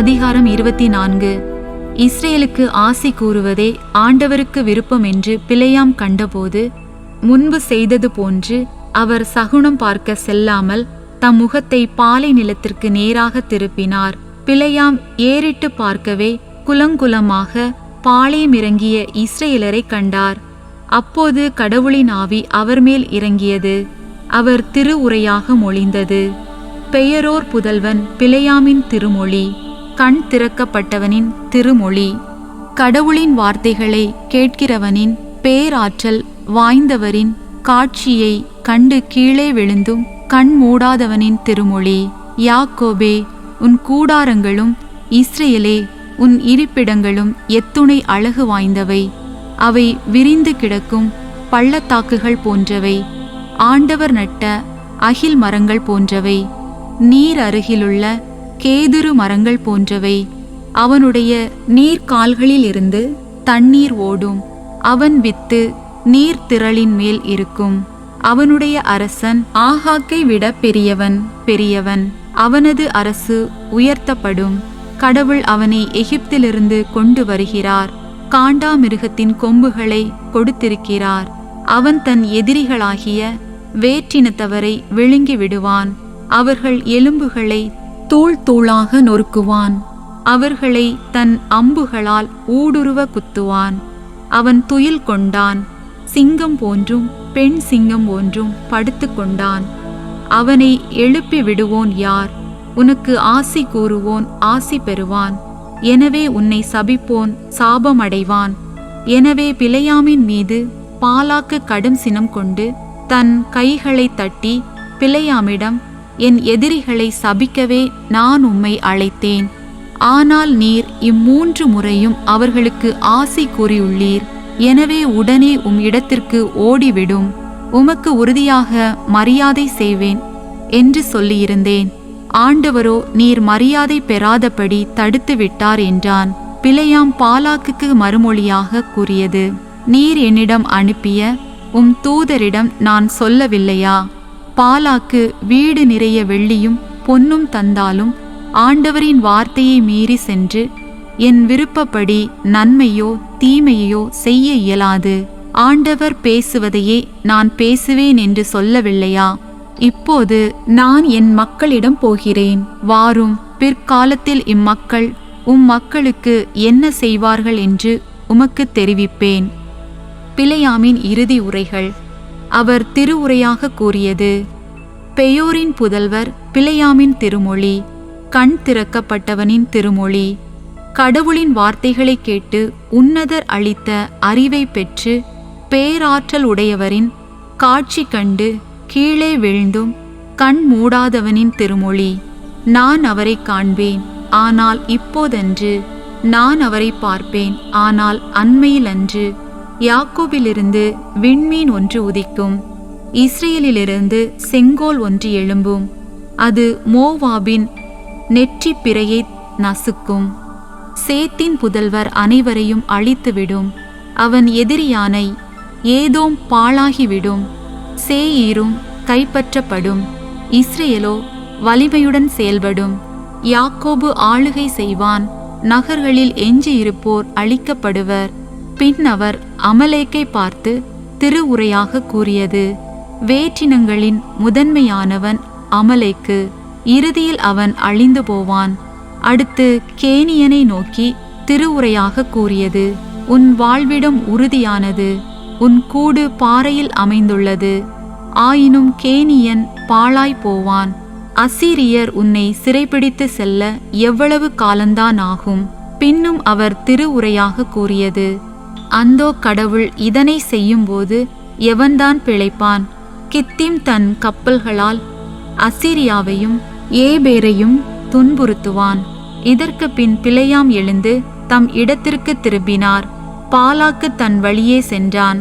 அதிகாரம் இருபத்தி நான்கு இஸ்ரேலுக்கு ஆசி கூறுவதே ஆண்டவருக்கு விருப்பம் என்று பிழையாம் கண்டபோது முன்பு செய்தது போன்று அவர் சகுனம் பார்க்க செல்லாமல் தம் முகத்தை பாலை நிலத்திற்கு நேராக திருப்பினார். பிழையாம் ஏறிட்டு பார்க்கவே குலங்குலமாக பாளையம் இறங்கிய இஸ்ரேலரை கண்டார். அப்போது கடவுளின் ஆவி அவர் மேல் இறங்கியது. அவர் திருவுரையாக மொழிந்தது. பெயரோர் புதல்வன் பிழையாமின் திருமொழி. கண் திறக்கப்பட்டவனின் திருமொழி. கடவுளின் வார்த்தைகளை கேட்கிறவனின் பேராற்றல் வாய்ந்தவரின் காட்சியை கண்டு கீழே விழுந்தும் கண் மூடாதவனின் திருமொழி. யாக்கோபே உன் கூடாரங்களும் இஸ்ரேலே உன் இருப்பிடங்களும் எத்துணை அழகு வாய்ந்தவை. அவை விரிந்து கிடக்கும் பள்ளத்தாக்குகள் போன்றவை. ஆண்டவர் நட்ட அகில் மரங்கள் போன்றவை. நீர் அருகிலுள்ள கேதுரு மரங்கள் போன்றவை. அவனுடைய நீர்க்கால்களிலிருந்து தண்ணீர் ஓடும். அவன் வித்து நீர்த்திரளின் மேல் இருக்கும். அவனுடைய அரசன் ஆகாக்கை விட பெரியவன் பெரியவன். அவனது அரசு உயர்த்தப்படும். கடவுள் அவனை எகிப்திலிருந்து கொண்டு வருகிறார். காண்டாமிருகத்தின் கொம்புகளை கொடுத்திருக்கிறார். அவன் தன் எதிரிகளாகிய வேற்றினத்தவரை விழுங்கி விடுவான். அவர்கள் எலும்புகளை தூள் தூளாக நொறுக்குவான். அவர்களை தன் அம்புகளால் ஊடுருவ குத்துவான். அவன் துயில் கொண்டான். சிங்கம் போன்றும் பெண் சிங்கம் போன்றும் படுத்து கொண்டான். அவனை எழுப்பி விடுவோன் யார்? உனக்கு ஆசி கூறுவோன் ஆசி பெறுவான். எனவே உன்னை சபிப்போன் சாபமடைவான். எனவே பிழையாமின் மீது பாலாக்கு கடும் சினம் கொண்டு தன் கைகளை தட்டி பிழையாமிடம் என் எதிரிகளை சபிக்கவே நான் உம்மை அழைத்தேன். ஆனால் நீர் இம்மூன்று முறையும் அவர்களுக்கு ஆசை கூறியுள்ளீர். எனவே உடனே உம் இடத்திற்கு ஓடிவிடும். உமக்கு உறுதியாக மரியாதை செய்வேன் என்று சொல்லியிருந்தேன். ஆண்டவரோ நீர் மரியாதை பெறாதபடி தடுத்துவிட்டார் என்றான். பிழையாம் பாலாக்குக்கு மறுமொழியாக கூறியது நீர் என்னிடம் அனுப்பிய உம் தூதரிடம் நான் சொல்லவில்லையா? பாலாக்கு வீடு நிறைய வெள்ளியும் பொன்னும் தந்தாலும் ஆண்டவரின் வார்த்தையை மீறி சென்று என் விருப்பப்படி நன்மையோ தீமையோ செய்ய இயலாது. ஆண்டவர் பேசுவதையே நான் பேசுவேன் என்று சொல்லவில்லையா? இப்போது நான் என் மக்களிடம் போகிறேன். வாரும் பிற்காலத்தில் இம்மக்கள் உம் மக்களுக்கு என்ன செய்வார்கள் என்று உமக்கு தெரிவிப்பேன். பிழையாமின் இறுதி உரைகள். அவர் திருவுரையாக கூறியது. பெயோரின் புதல்வர் பிழையாமின் திருமொழி கண் திறக்கப்பட்டவனின் திருமொழி கடவுளின் வார்த்தைகளை கேட்டு உன்னதர் அளித்த அறிவை பெற்று பேராற்றல் உடையவரின் காட்சி கண்டு கீழே விழுந்தும் கண் மூடாதவனின் திருமொழி நான் அவரை காண்பேன் ஆனால் இப்போதன்று நான் அவரை பார்ப்பேன் ஆனால் அண்மையில் அன்று யாக்கோபிலிருந்து விண்மீன் ஒன்று உதிக்கும். இஸ்ரேலிலிருந்து செங்கோல் ஒன்று எழும்பும். அது மோவாபின் நெற்றி பிறையை நசுக்கும். சேத்தின் புதல்வர் அனைவரையும் அழித்துவிடும். அவன் எதிரியானை ஏதோம் பாழாகிவிடும். சேயீரும் கைப்பற்றப்படும். இஸ்ரேலோ வலிமையுடன் செயல்படும். யாக்கோபு ஆளுகை செய்வான். நகர்களில் எஞ்சியிருப்போர் அழிக்கப்படுவர். பின் அவர் அமலேக்கை பார்த்து திருவுரையாக கூறியது வேற்றினங்களின் முதன்மையானவன் அமலேக்கு இறுதியில் அவன் அழிந்து போவான். அடுத்து கேனியனை நோக்கி திருவுரையாக கூறியது உன் வாழ்விடம் உறுதியானது உன் கூடு பாறையில் அமைந்துள்ளது. ஆயினும் கேனியன் பாழாய் போவான். அசீரியர் உன்னை சிறைபிடித்து செல்ல எவ்வளவு காலந்தான் ஆகும்? பின்னும் அவர் திருவுரையாக கூறியது அந்தோ கடவுள் இதனை செய்யும்போது எவன்தான் பிழைப்பான்? கித்திம் தன் கப்பல்களால் அசிரியாவையும் ஏபேரையும் துன்புறுத்துவான். இதற்கு பின் பிழையாம் எழுந்து தம் இடத்திற்கு திரும்பினார். பாலாக்கு தன் வழியே சென்றான்.